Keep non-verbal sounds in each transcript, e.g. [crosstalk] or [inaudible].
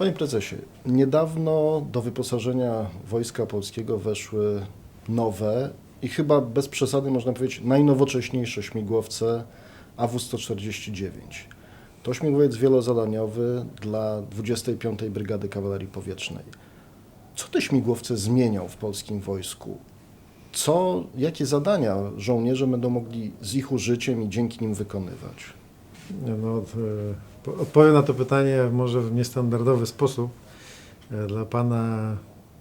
Panie prezesie, niedawno do wyposażenia Wojska Polskiego weszły nowe i chyba bez przesady można powiedzieć najnowocześniejsze śmigłowce AW-149. To śmigłowiec wielozadaniowy dla 25. Brygady Kawalerii Powietrznej. Co te śmigłowce zmienią w polskim wojsku? Co, jakie zadania żołnierze będą mogli z ich użyciem i dzięki nim wykonywać? No, e, odpowiem na to pytanie może w niestandardowy sposób. E, Dla Pana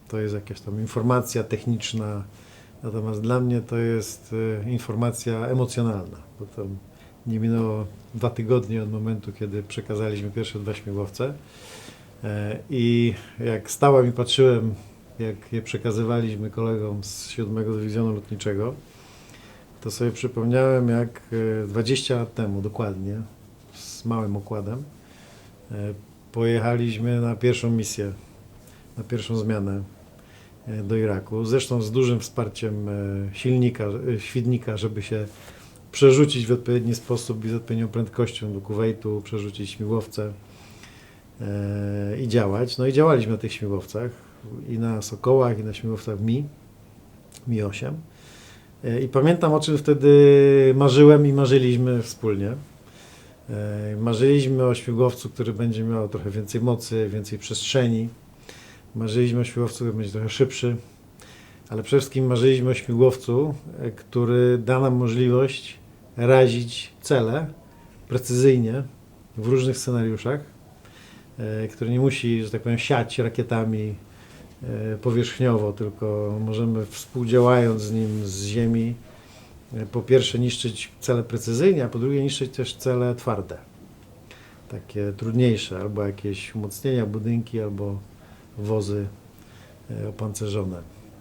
to jest jakaś tam informacja techniczna, natomiast dla mnie to jest e, informacja emocjonalna, bo to nie minęło dwa tygodnie od momentu, kiedy przekazaliśmy pierwsze dwa śmigłowce E, i jak stałem i patrzyłem, jak je przekazywaliśmy kolegom z 7 Dywizjonu Lotniczego, to sobie przypomniałem, jak e, 20 lat temu dokładnie, z małym okładem, e, pojechaliśmy na pierwszą misję, na pierwszą zmianę e, do Iraku. Zresztą z dużym wsparciem e, silnika, świdnika, żeby się przerzucić w odpowiedni sposób i z odpowiednią prędkością do Kuwejtu, przerzucić śmigłowce i działać. No i działaliśmy na tych śmigłowcach i na Sokołach, i na śmigłowcach Mi, Mi-8. E, I pamiętam, o czym wtedy marzyłem i marzyliśmy wspólnie. E, Marzyliśmy o śmigłowcu, który będzie miał trochę więcej mocy, więcej przestrzeni. Marzyliśmy o śmigłowcu, który będzie trochę szybszy. Ale przede wszystkim marzyliśmy o śmigłowcu, e, który da nam możliwość razić cele precyzyjnie w różnych scenariuszach, e, który nie musi, że tak powiem, siać rakietami powierzchniowo, tylko możemy współdziałając z nim z ziemi po pierwsze niszczyć cele precyzyjnie, a po drugie niszczyć też cele twarde, takie trudniejsze, albo jakieś umocnienia, budynki, albo wozy e, opancerzone.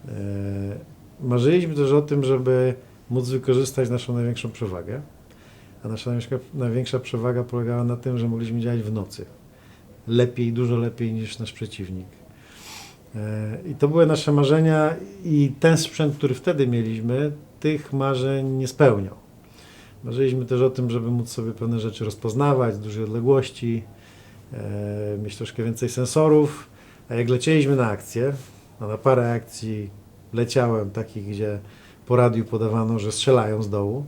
E, Marzyliśmy też o tym, żeby móc wykorzystać naszą największą przewagę, a nasza największa przewaga polegała na tym, że mogliśmy działać w nocy. Lepiej, dużo lepiej niż nasz przeciwnik. E, I to były nasze marzenia i ten sprzęt, który wtedy mieliśmy, tych marzeń nie spełniał. Marzyliśmy też o tym, żeby móc sobie pewne rzeczy rozpoznawać z dużej odległości, e, mieć troszkę więcej sensorów, a jak lecieliśmy na akcję, a na parę akcji leciałem takich, gdzie po radiu podawano, że strzelają z dołu,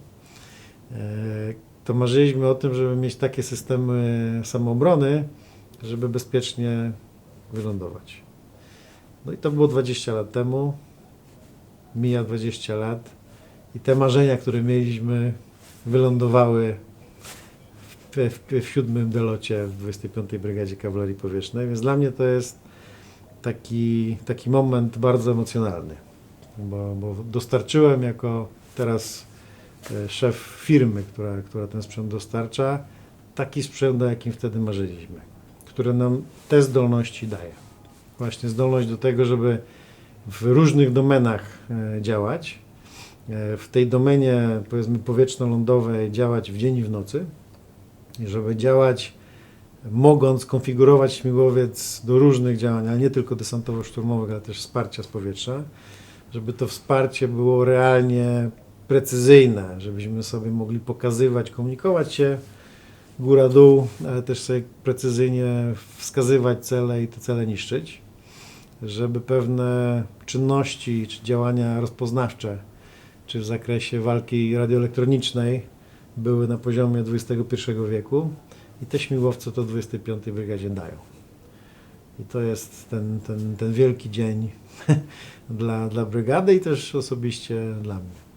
e, to marzyliśmy o tym, żeby mieć takie systemy samoobrony, żeby bezpiecznie wylądować. No i to było 20 lat temu. Mija 20 lat i te marzenia, które mieliśmy, wylądowały w, w, w siódmym delocie w 25. Brygadzie Kawalerii Powietrznej, więc dla mnie to jest taki, taki moment bardzo emocjonalny, bo, bo dostarczyłem jako teraz e, szef firmy, która, która ten sprzęt dostarcza, taki sprzęt, o jakim wtedy marzyliśmy, który nam te zdolności daje właśnie zdolność do tego, żeby w różnych domenach e, działać. E, W tej domenie, powiedzmy, powietrzno-lądowej działać w dzień i w nocy. I żeby działać, mogąc konfigurować śmigłowiec do różnych działań, ale nie tylko desantowo-szturmowych, ale też wsparcia z powietrza. Żeby to wsparcie było realnie precyzyjne, żebyśmy sobie mogli pokazywać, komunikować się góra-dół, ale też sobie precyzyjnie wskazywać cele i te cele niszczyć, żeby pewne czynności czy działania rozpoznawcze, czy w zakresie walki radioelektronicznej były na poziomie XXI wieku i te śmigłowce to 25. Brygadzie dają. I to jest ten, ten, ten wielki dzień [laughs] dla, dla brygady i też osobiście dla mnie.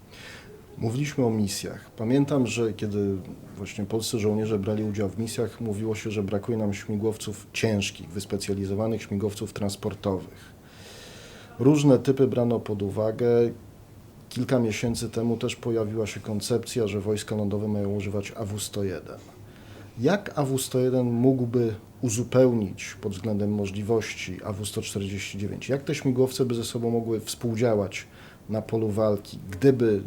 Mówiliśmy o misjach. Pamiętam, że kiedy właśnie polscy żołnierze brali udział w misjach, mówiło się, że brakuje nam śmigłowców ciężkich, wyspecjalizowanych śmigłowców transportowych. Różne typy brano pod uwagę. Kilka miesięcy temu też pojawiła się koncepcja, że wojska lądowe mają używać AW-101. Jak AW-101 mógłby uzupełnić pod względem możliwości AW-149? Jak te śmigłowce by ze sobą mogły współdziałać na polu walki, gdyby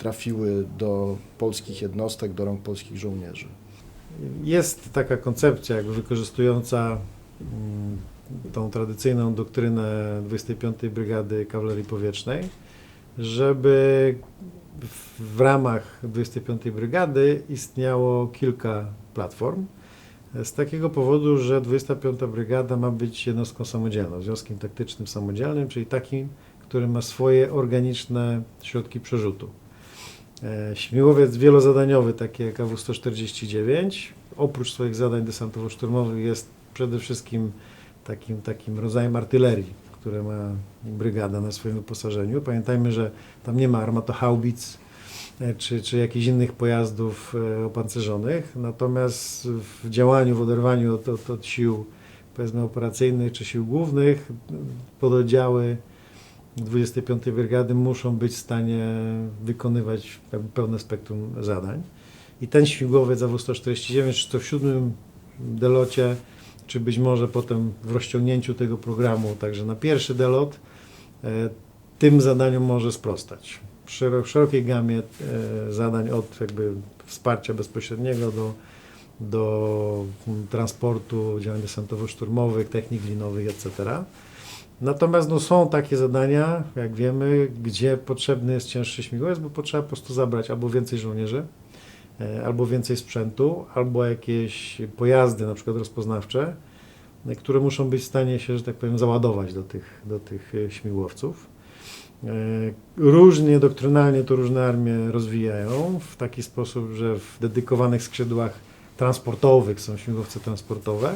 trafiły do polskich jednostek, do rąk polskich żołnierzy. Jest taka koncepcja, jakby wykorzystująca mm, tą tradycyjną doktrynę 25. Brygady Kawalerii Powietrznej, żeby w, w ramach 25. Brygady istniało kilka platform, Z takiego powodu, że 25. Brygada ma być jednostką samodzielną, związkiem taktycznym samodzielnym, czyli takim, który ma swoje organiczne środki przerzutu. E, Śmigłowiec wielozadaniowy, taki jak AW-149, oprócz swoich zadań desantowo-szturmowych jest przede wszystkim takim, takim rodzajem artylerii, które ma brygada na swoim wyposażeniu. Pamiętajmy, że tam nie ma armatohaubic e, czy, czy jakichś innych pojazdów e, opancerzonych, natomiast w działaniu, w oderwaniu od, od, od sił powiedzmy operacyjnych czy sił głównych pododdziały 25 Brygady muszą być w stanie wykonywać pełne spektrum zadań. I ten śmigłowiec AW-149, czy to w siódmym delocie, czy być może potem w rozciągnięciu tego programu, także na pierwszy delot, e, tym zadaniom może sprostać. W szero- w szerokiej gamie e, zadań od jakby wsparcia bezpośredniego do, do transportu, działań desantowo-szturmowych, technik linowych, etc. Natomiast no, są takie zadania, jak wiemy, gdzie potrzebny jest cięższy śmigłowiec, bo potrzeba po prostu zabrać albo więcej żołnierzy, e, albo więcej sprzętu, albo jakieś pojazdy, na przykład rozpoznawcze, e, które muszą być w stanie się, że tak powiem, załadować do tych, do tych e, śmigłowców. Różnie doktrynalnie to różne armie rozwijają w taki sposób, że w dedykowanych skrzydłach transportowych są śmigłowce transportowe.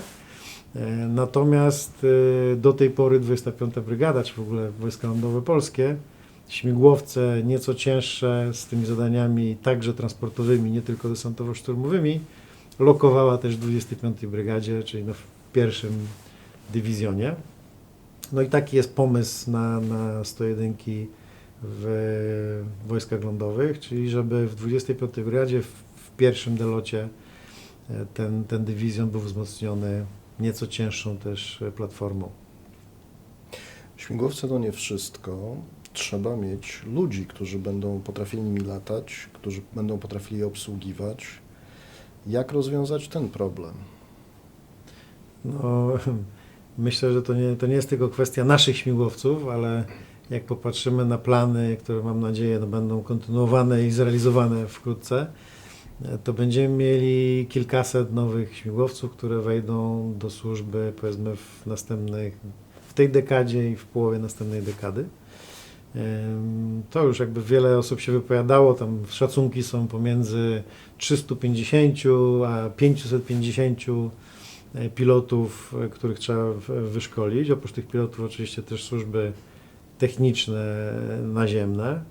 E, Natomiast e, do tej pory 25 Brygada, czy w ogóle Wojska Lądowe Polskie, śmigłowce nieco cięższe z tymi zadaniami także transportowymi, nie tylko desantowo-szturmowymi, lokowała też w 25 Brygadzie, czyli no w pierwszym dywizjonie. No i taki jest pomysł na, na 101 w Wojskach Lądowych, czyli żeby w 25 Brygadzie w, w pierwszym delocie e, ten, ten dywizjon był wzmocniony nieco cięższą też e, platformą. Śmigłowce to nie wszystko. Trzeba mieć ludzi, którzy będą potrafili nimi latać, którzy będą potrafili je obsługiwać. Jak rozwiązać ten problem? No, [laughs] myślę, że to nie, to nie jest tylko kwestia naszych śmigłowców, ale jak popatrzymy na plany, które mam nadzieję no, będą kontynuowane i zrealizowane wkrótce, to będziemy mieli kilkaset nowych śmigłowców, które wejdą do służby powiedzmy w następnych, w tej dekadzie i w połowie następnej dekady. To już jakby wiele osób się wypowiadało, tam szacunki są pomiędzy 350 a 550 e, pilotów, e, których trzeba wyszkolić. Oprócz tych pilotów oczywiście też służby techniczne, e, naziemne.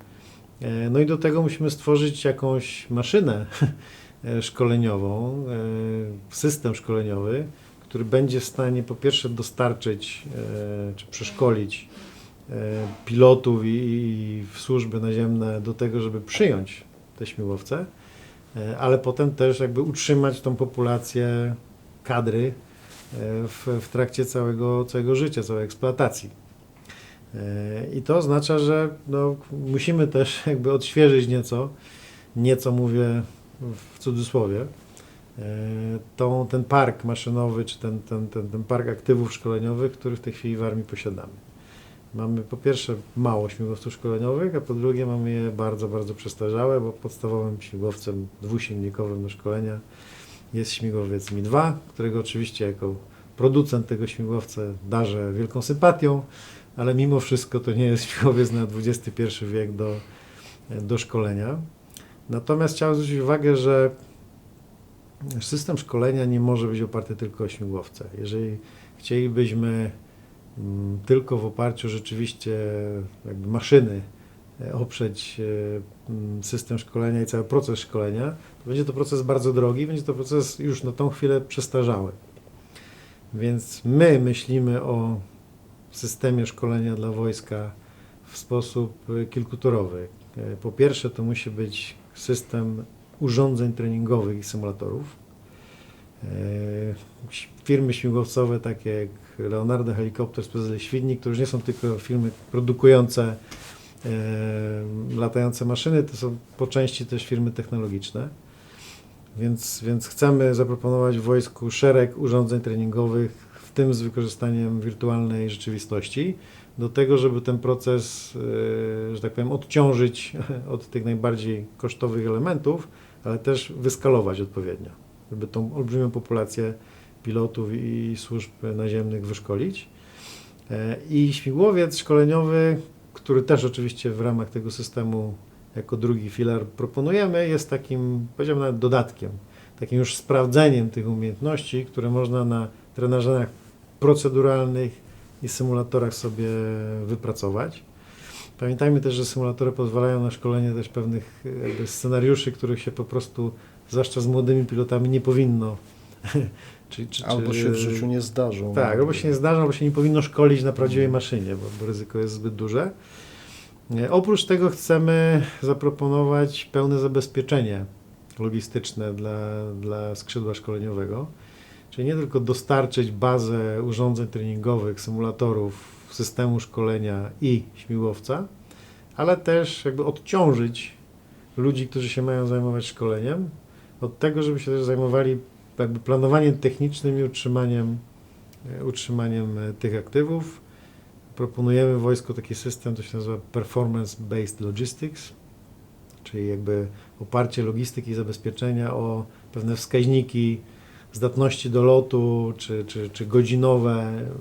E, No i do tego musimy stworzyć jakąś maszynę [laughs] e, szkoleniową, e, system szkoleniowy, który będzie w stanie po pierwsze dostarczyć czy przeszkolić pilotów i, i służby naziemne do tego, żeby przyjąć te śmigłowce, ale potem też jakby utrzymać tą populację kadry w, w trakcie całego, całego życia, całej eksploatacji. I to oznacza, że no, musimy też jakby odświeżyć nieco, nieco mówię w cudzysłowie, e, tą, ten park maszynowy, czy ten, ten, ten, ten park aktywów szkoleniowych, który w tej chwili w armii posiadamy. Mamy po pierwsze mało śmigłowców szkoleniowych, a po drugie mamy je bardzo, bardzo przestarzałe, bo podstawowym śmigłowcem dwusilnikowym do szkolenia jest śmigłowiec Mi-2, którego oczywiście jako producent tego śmigłowca darzę wielką sympatią, ale mimo wszystko to nie jest [laughs] śmigłowiec na XXI wiek do, do szkolenia. Natomiast chciałem zwrócić uwagę, że system szkolenia nie może być oparty tylko o śmigłowce. Jeżeli chcielibyśmy mm, tylko w oparciu rzeczywiście jakby maszyny e, oprzeć e, mm, system szkolenia i cały proces szkolenia, to będzie to proces bardzo drogi, będzie to proces już na tą chwilę przestarzały. Więc my myślimy o systemie szkolenia dla wojska w sposób e, kilkutorowy. E, Po pierwsze, to musi być system urządzeń treningowych i symulatorów. E, Firmy śmigłowcowe takie jak Leonardo Helikopter, PZL Świdnik, to już nie są tylko firmy produkujące e, latające maszyny, to są po części też firmy technologiczne. Więc, więc chcemy zaproponować w wojsku szereg urządzeń treningowych, w tym z wykorzystaniem wirtualnej rzeczywistości, do tego, żeby ten proces, e, że tak powiem, odciążyć [laughs] od tych najbardziej kosztowych elementów, ale też wyskalować odpowiednio, żeby tą olbrzymią populację pilotów i służb naziemnych wyszkolić. E, I śmigłowiec szkoleniowy, który też oczywiście w ramach tego systemu jako drugi filar proponujemy, jest takim, powiedziałbym nawet dodatkiem, takim już sprawdzeniem tych umiejętności, które można na trenażerach proceduralnych i symulatorach sobie wypracować. Pamiętajmy też, że symulatory pozwalają na szkolenie też pewnych scenariuszy, których się po prostu, zwłaszcza z młodymi pilotami, nie powinno. [laughs] czy, czy, Albo czy- się w życiu nie zdarzą. tak, albo się nie zdarza, albo się nie powinno szkolić na prawdziwej maszynie, bo, bo ryzyko jest zbyt duże. E, Oprócz tego chcemy zaproponować pełne zabezpieczenie logistyczne dla, dla skrzydła szkoleniowego, czyli nie tylko dostarczyć bazę urządzeń treningowych, symulatorów, systemu szkolenia i śmigłowca, ale też jakby odciążyć ludzi, którzy się mają zajmować szkoleniem, od tego, żeby się też zajmowali jakby planowaniem technicznym i utrzymaniem, e, utrzymaniem e, tych aktywów. Proponujemy wojsku taki system, to się nazywa Performance Based Logistics, czyli jakby oparcie logistyki i zabezpieczenia o pewne wskaźniki zdatności do lotu, czy, czy, czy godzinowe mm,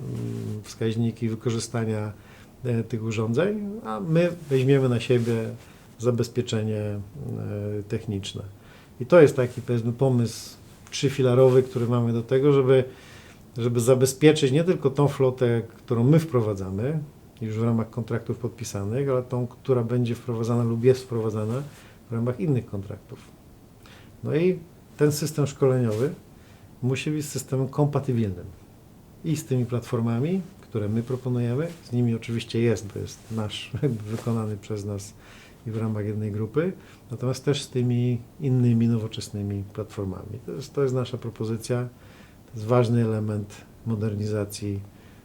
wskaźniki wykorzystania e, tych urządzeń, a my weźmiemy na siebie zabezpieczenie e, techniczne. I to jest taki powiedzmy pomysł trzyfilarowy, który mamy do tego, żeby, żeby zabezpieczyć nie tylko tą flotę, którą my wprowadzamy, już w ramach kontraktów podpisanych, ale tą, która będzie wprowadzana lub jest wprowadzana w ramach innych kontraktów. No i ten system szkoleniowy musi być systemem kompatybilnym i z tymi platformami, które my proponujemy, z nimi oczywiście jest, bo jest nasz, [laughs] wykonany przez nas i w ramach jednej grupy, natomiast też z tymi innymi nowoczesnymi platformami. To jest, to jest nasza propozycja, to jest ważny element modernizacji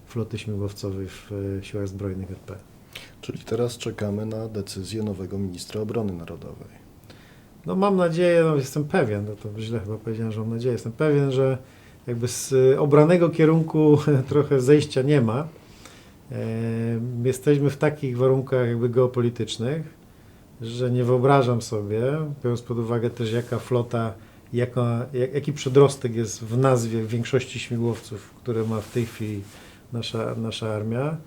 floty śmigłowcowej w e, Siłach Zbrojnych RP. Czyli teraz czekamy na decyzję nowego ministra obrony narodowej. No mam nadzieję, no jestem pewien, no to źle chyba powiedziałem, że mam nadzieję, jestem pewien, że jakby z obranego kierunku [laughs] trochę zejścia nie ma. Jesteśmy w takich warunkach jakby geopolitycznych, że nie wyobrażam sobie, biorąc pod uwagę też jaka flota, jaka, jak, jaki przedrostek jest w nazwie większości śmigłowców, które ma w tej chwili nasza, nasza armia,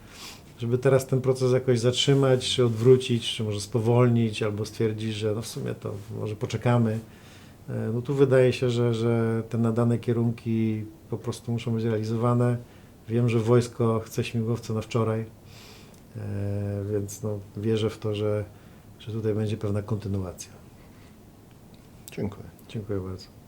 żeby teraz ten proces jakoś zatrzymać, czy odwrócić, czy może spowolnić, albo stwierdzić, że no w sumie to może poczekamy. E, No tu wydaje się, że, że te nadane kierunki po prostu muszą być realizowane. Wiem, że wojsko chce śmigłowce na wczoraj, e, więc no, wierzę w to, że, że tutaj będzie pewna kontynuacja. Dziękuję. Dziękuję bardzo.